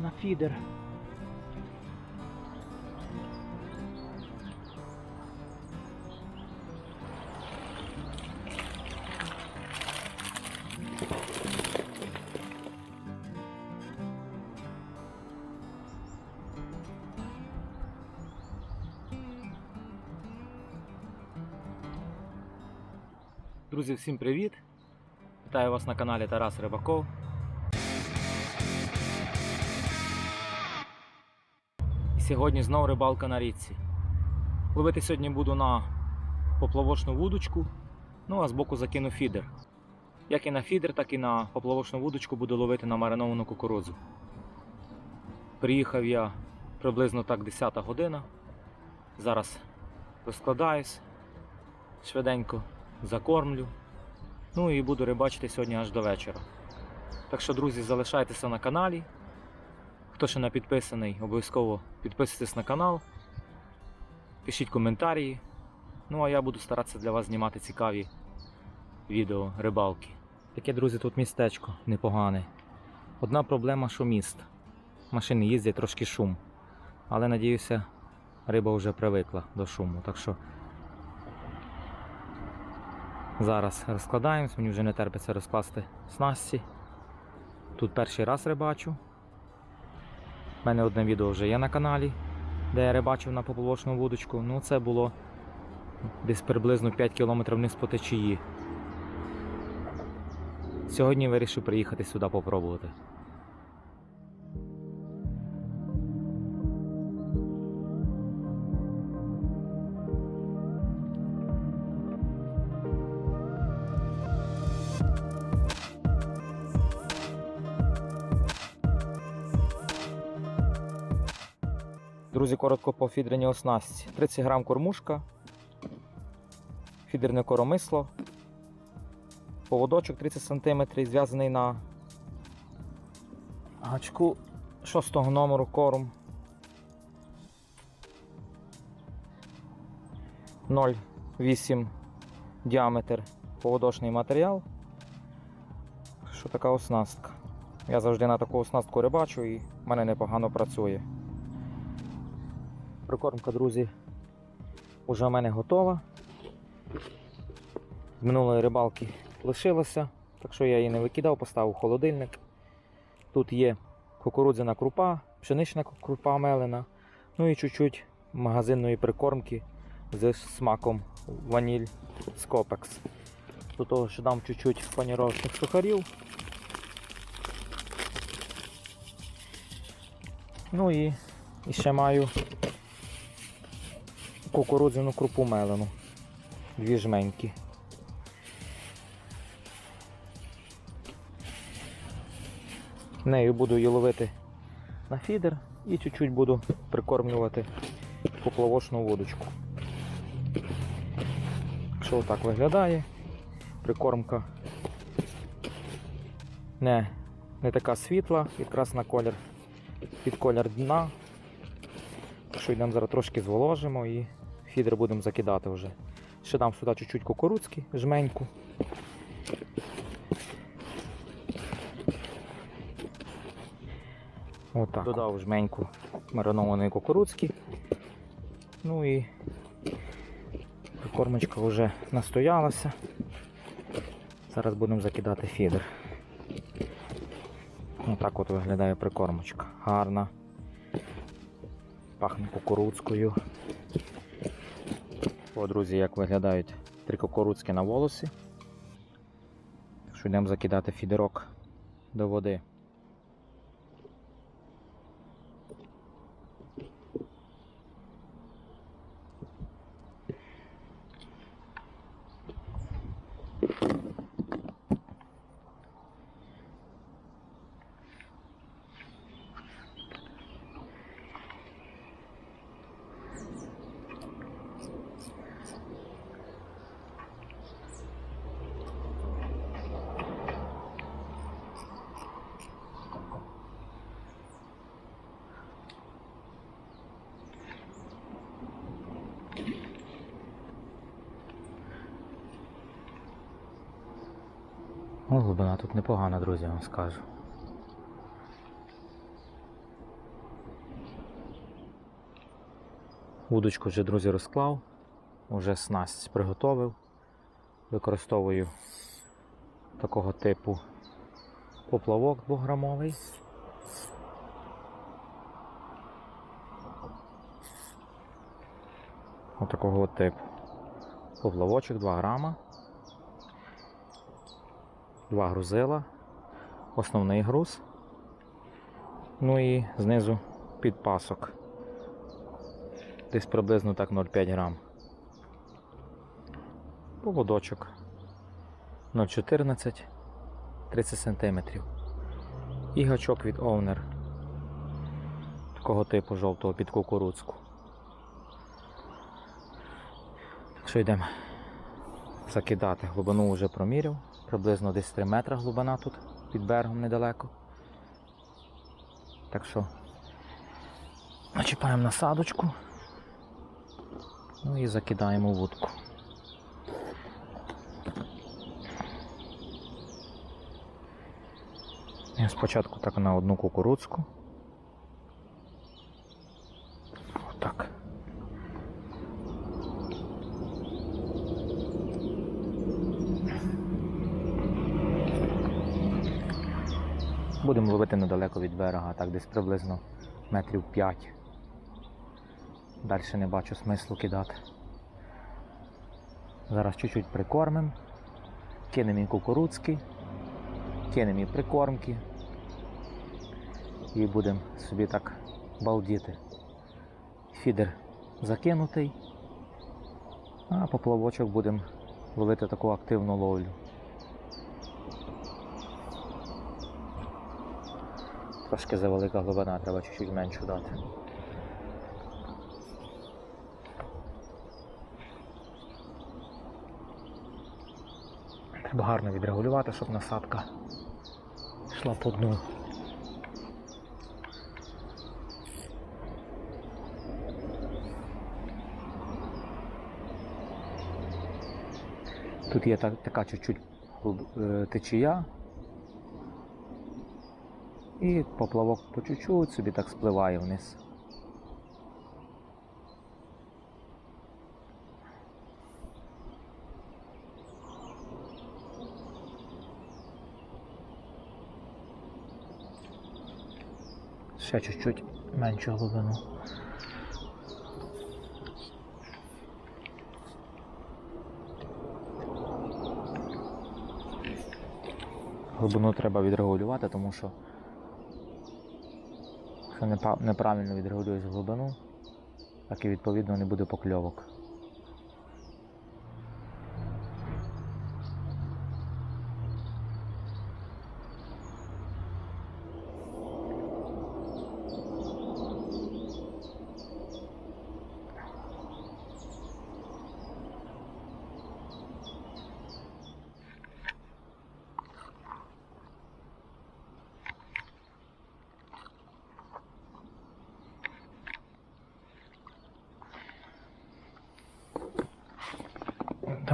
На фідер. Друзі, всім привіт! Вітаю вас на каналі Тарас Рибаков. Сьогодні знов рибалка на річці. Ловити сьогодні буду на поплавочну вудочку, ну а збоку закину фідер. Як і на фідер, так і на поплавочну вудочку буду ловити на мариновану кукурудзу. Приїхав я приблизно так 10 година. Зараз розкладаюсь швиденько закормлю. Ну і буду рибачити сьогодні аж до вечора. Так що, друзі, залишайтеся на каналі. Хто ще не підписаний, обов'язково підписуйтесь на канал, пишіть коментарі. Ну а я буду старатися для вас знімати цікаві відео рибалки. Таке, друзі, тут містечко непогане. Одна проблема, що міст. Машини їздять трошки шум. Але надіюся, риба вже привикла до шуму. Так що Зараз розкладаємось, мені вже не терпиться розкласти снасті. Тут перший раз рибачу. У мене одне відео вже є на каналі, де я рибачив на поплавочну вудочку. Ну це було десь приблизно 5 км вниз по течії. Сьогодні вирішив приїхати сюди попробувати. Коротко по фідерній оснастці. 30 грам кормушка, фідерне коромисло, поводочок 30 см, зв'язаний на гачку 6 номеру корм. 0,8 діаметр поводочний матеріал. Що така оснастка? Я завжди на таку оснастку рибачу і в мене непогано працює. Прикормка, друзі, вже в мене готова. З минулої рибалки лишилося, так що я її не викидав, поставив в холодильник. Тут є кукурудзяна крупа, пшенична крупа мелена, ну і чуть-чуть магазинної прикормки з смаком ваніль з Копекс. До того, що дам чуть-чуть паніровочних сухарів. Ну і, і ще маю кукурудзяну крупу мелену. Дві жменьки. Нею буду її ловити на фідер і чуть-чуть буду прикормлювати поплавочну водочку. Що так виглядає? Прикормка не, не така світла, якраз на колір, під колір дна. Що йдемо зараз трошки зволожимо і фідер будемо закидати вже. Ще дам сюди чуть-чуть кукурудзки, жменьку. Отак. Додав жменьку маринованої кукурудзки. Ну і кормочка вже настоялася. Зараз будемо закидати фідер. Отак от виглядає прикормочка. Гарна. Пахне кукурудзкою. О, друзі, як виглядають три кукурудзки на волосі. Що йдемо закидати фідерок до води. Глибина тут непогана, друзі, я вам скажу. Удочку вже, друзі, розклав, уже снасть приготовив. Використовую такого типу поплавок 2-грамовий. Отакого от типу. Поплавочок 2 грама. Два грузила, основний груз. Ну і знизу підпасок. Десь приблизно так 0,5 грам. Поводочок 0,14 30 см. І гачок від Owner. Такого типу жовтого під кукурудзку. Так що йдемо закидати. Глибину вже проміряв. Приблизно десь 3 метри глибина тут під берегом недалеко. Так що начіпаємо насадочку. Ну і закидаємо вудку. Я спочатку так на одну кукурудзку. Отак. Будемо ловити недалеко від берега, так десь приблизно метрів 5. Далі не бачу смислу кидати. Зараз чуть-чуть прикормимо, кинемо і кукурудзки, кинемо і прикормки. І будемо собі так балдіти. Фідер закинутий, а поплавочок будемо ловити таку активну ловлю. Трошки завелика глибина, треба чуть-чуть меншу дати. Треба гарно відрегулювати, щоб насадка йшла по дну. Тут є так, така чуть-чуть е, течія. І поплавок по чуть-чуть собі так спливає вниз. Ще чуть-чуть меншу глибину. Глибину треба відрегулювати, тому що якщо неправильно відрегулюєш глибину, так і відповідно не буде покльовок.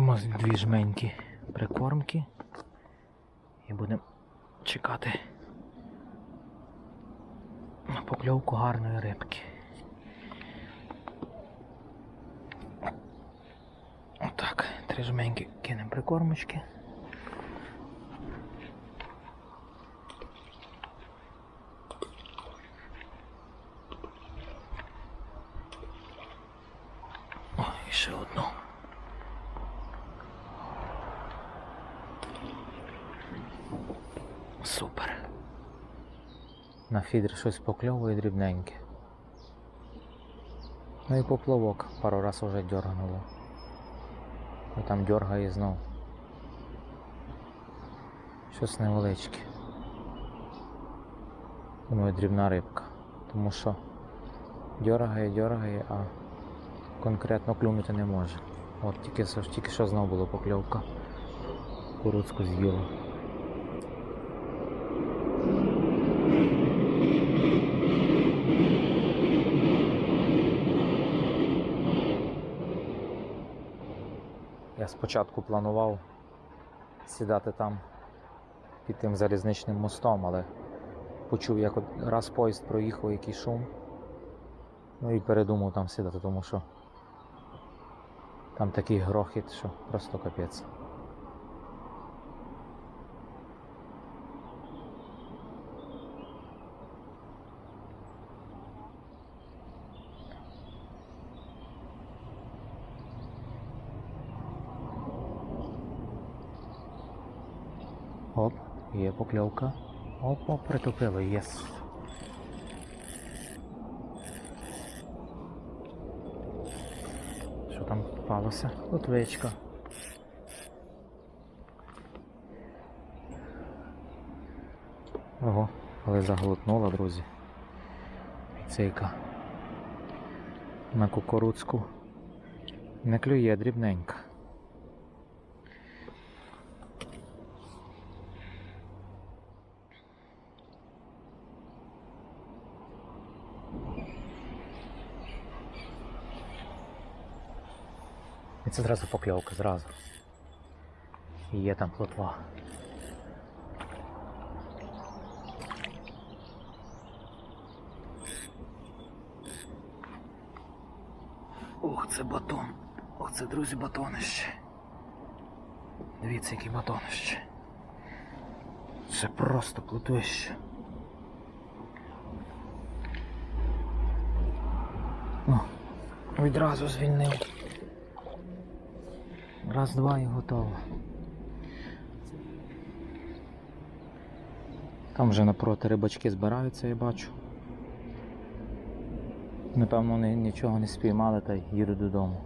Дамо дві жменькі прикормки і будемо чекати на покльовку гарної рибки. Отак, три жменьки кинемо прикормочки. О, і ще одну. Супер. На фідер щось покльовує дрібненьке. Ну і поплавок пару раз уже дергануло. І там дергає знов. Щось невеличке. Думаю, дрібна рибка. Тому що дергає, дергає, а конкретно клюнути не може. От тільки, тільки що знов була покльовка. Куруцьку з'їла. Я спочатку планував сідати там під тим залізничним мостом, але почув, як раз поїзд проїхав, який шум. Ну і передумав там сідати, тому що там такий грохіт, що просто капець. Є покльовка. Оп, оп, притопило, єс. Що там попалося? Лутвичка. Ого, але заглотнула, друзі. Цейка. На кукурудзку. Не клює дрібненька. І це зразу покльовка, зразу. І є там плотва. Ох, це батон. Ох, це, друзі, батонище. Дивіться, який батонище. Це просто плотвище. О, відразу звільнив. Раз, два і готово. Там вже напроти рибачки збираються, я бачу. Напевно, вони нічого не спіймали та їдуть додому.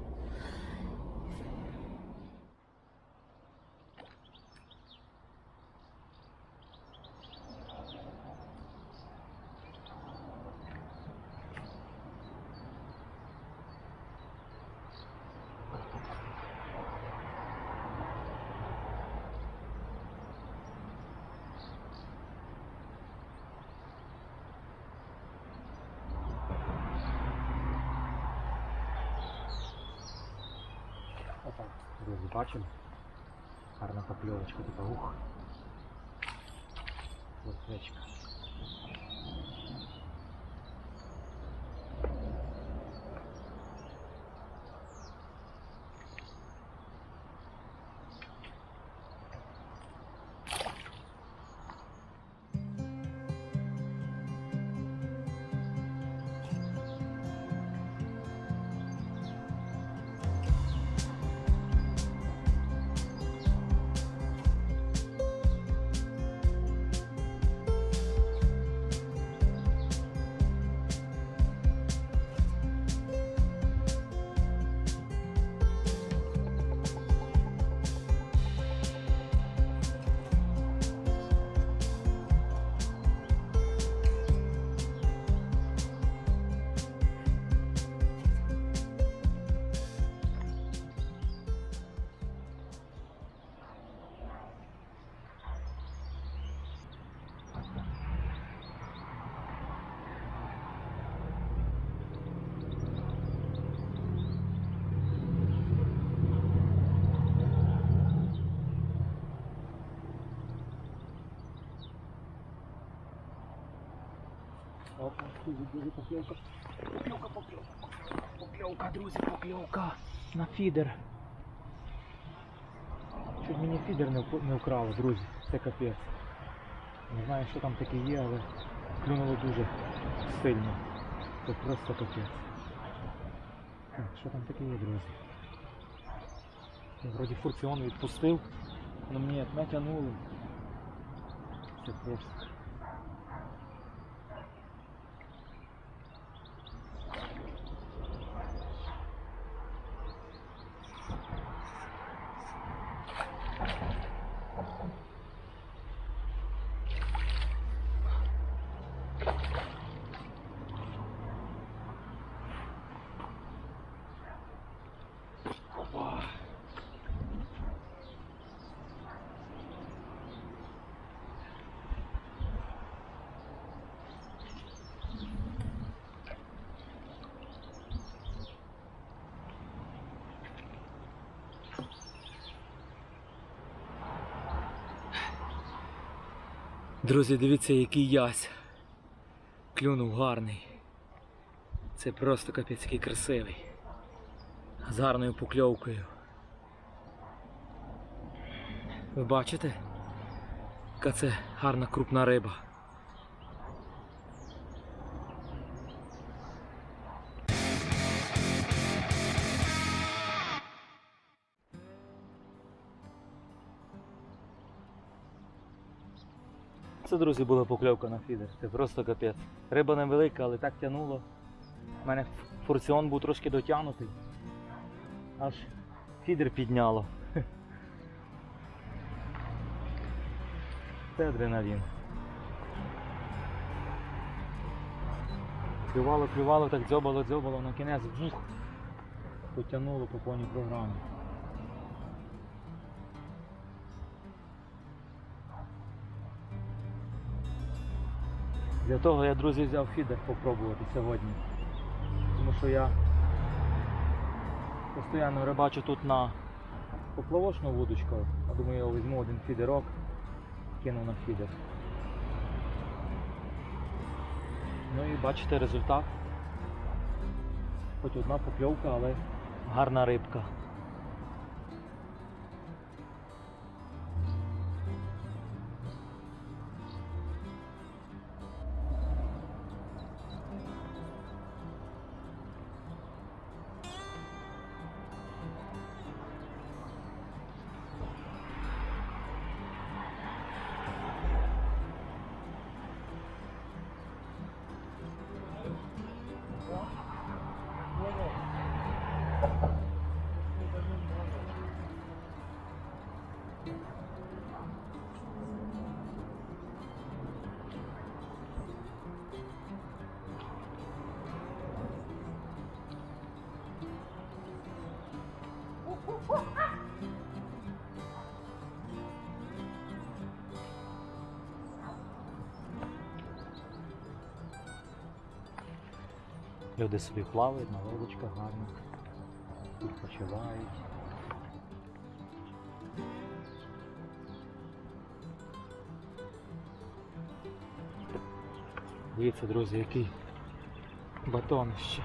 Покльовка. Покльовка, покльовка, друзі, покльовка на фідер. Щоб мені фідер не, вкрало, друзі. Це капець. Не знаю, що там таке є, але клюнуло дуже сильно. Це просто капець. Так, що там таке є, друзі? Вроді фурціон відпустив, але мені як натягнули. Це просто. Друзі, дивіться, який ясь. Клюнув гарний. Це просто капець який красивий. З гарною покльовкою. Ви бачите? Яка це гарна крупна риба. Друзі, була покльовка на фідер. Це просто капець. Риба невелика, але так тянуло. У мене форсіон був трошки дотягнутий. Аж фідер підняло. Це адреналін. Клювало, клювало, так дзьобало, дзьобало, на кінець вух. Потягнуло по повній програмі. Для того я, друзі, взяв фідер попробувати сьогодні. Тому що я постійно рибачу тут на поплавочну вудочку, а думаю, я візьму один фідерок, кину на фідер. Ну і бачите результат. Хоч одна покльовка, але гарна рибка. Люди собі плавають на лодочках гарно, відпочивають. Дивіться, друзі, який батон ще.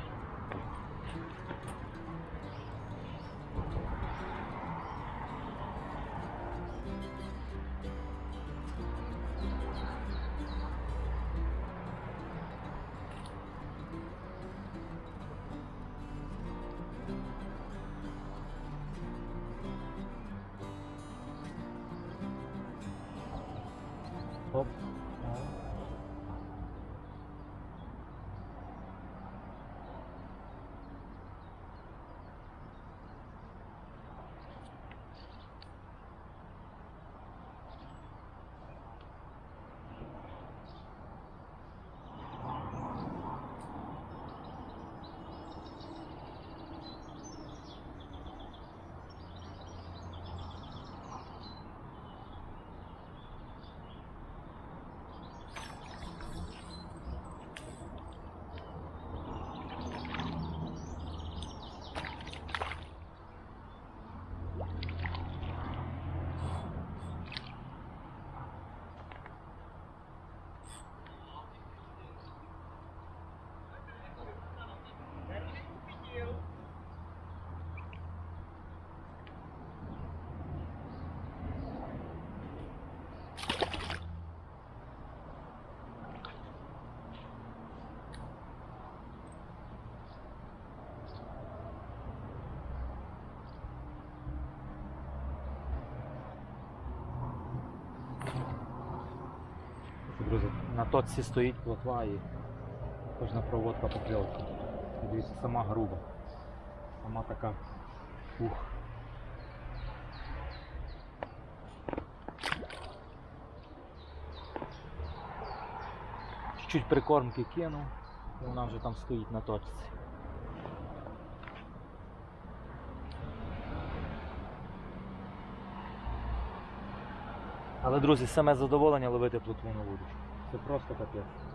На точці стоїть плотва і кожна проводка покльовка. Дивіться, сама груба. Сама така. Ух. Чуть-чуть прикормки кинув, вона вже там стоїть на точці. Але, друзі, саме задоволення ловити плотву на вудочку. Це просто капець.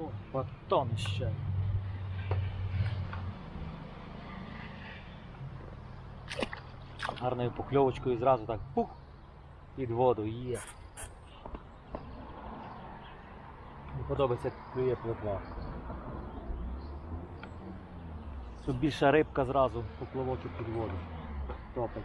О, батон ще. Гарною покльовочкою зразу так пух під воду є. Мені подобається, як клює плотва. Тут більша рибка зразу поплавок і під воду. Топить.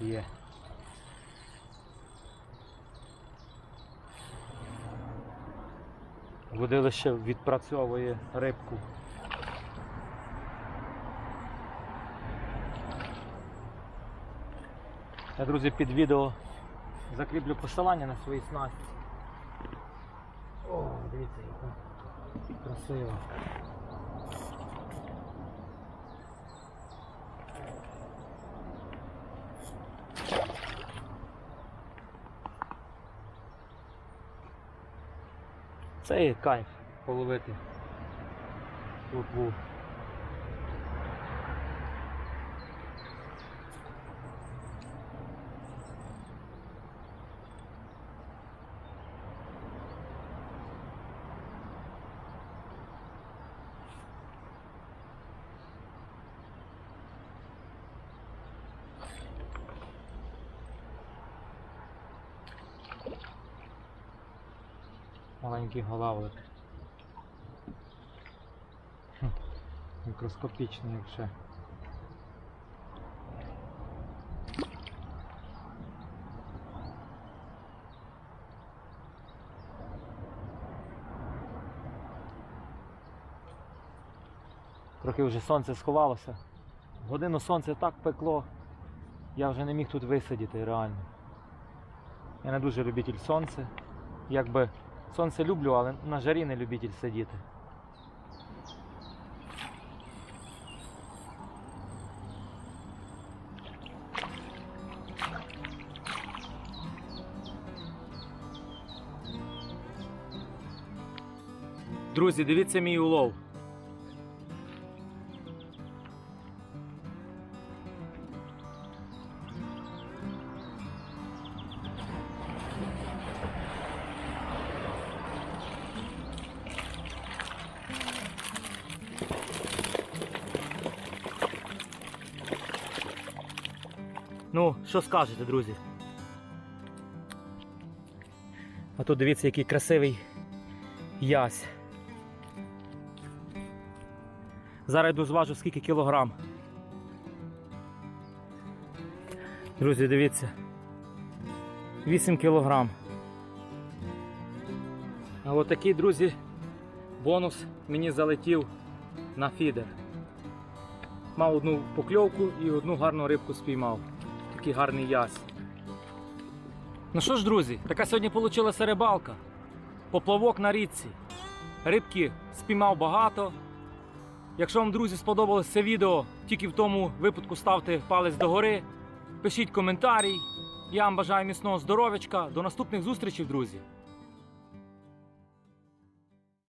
Є. Водилище відпрацьовує рибку. Я, друзі, під відео закріплю посилання на свої снасті. О, дивіться, яка красива. Це кайф половити плотву. Маленький голавлик. Мікроскопічний вже. Трохи вже сонце сховалося. Годину сонце так пекло, я вже не міг тут висидіти реально. Я не дуже любитель сонця. Якби сонце люблю, але на жарі не любитель сидіти. Друзі, дивіться мій улов. Що скажете, друзі? А тут дивіться, який красивий ясь. Зараз йду зважу скільки кілограм. Друзі, дивіться. 8 кілограм. А от такий, друзі, бонус мені залетів на фідер. Мав одну покльовку і одну гарну рибку спіймав. Такий гарний яс. Ну що ж, друзі, така сьогодні вийшла рибалка. Поплавок на річці. Рибки спіймав багато. Якщо вам, друзі, сподобалось це відео, тільки в тому випадку ставте палець догори, пишіть коментарі. Я вам бажаю міцного здоров'ячка. До наступних зустрічей, друзі!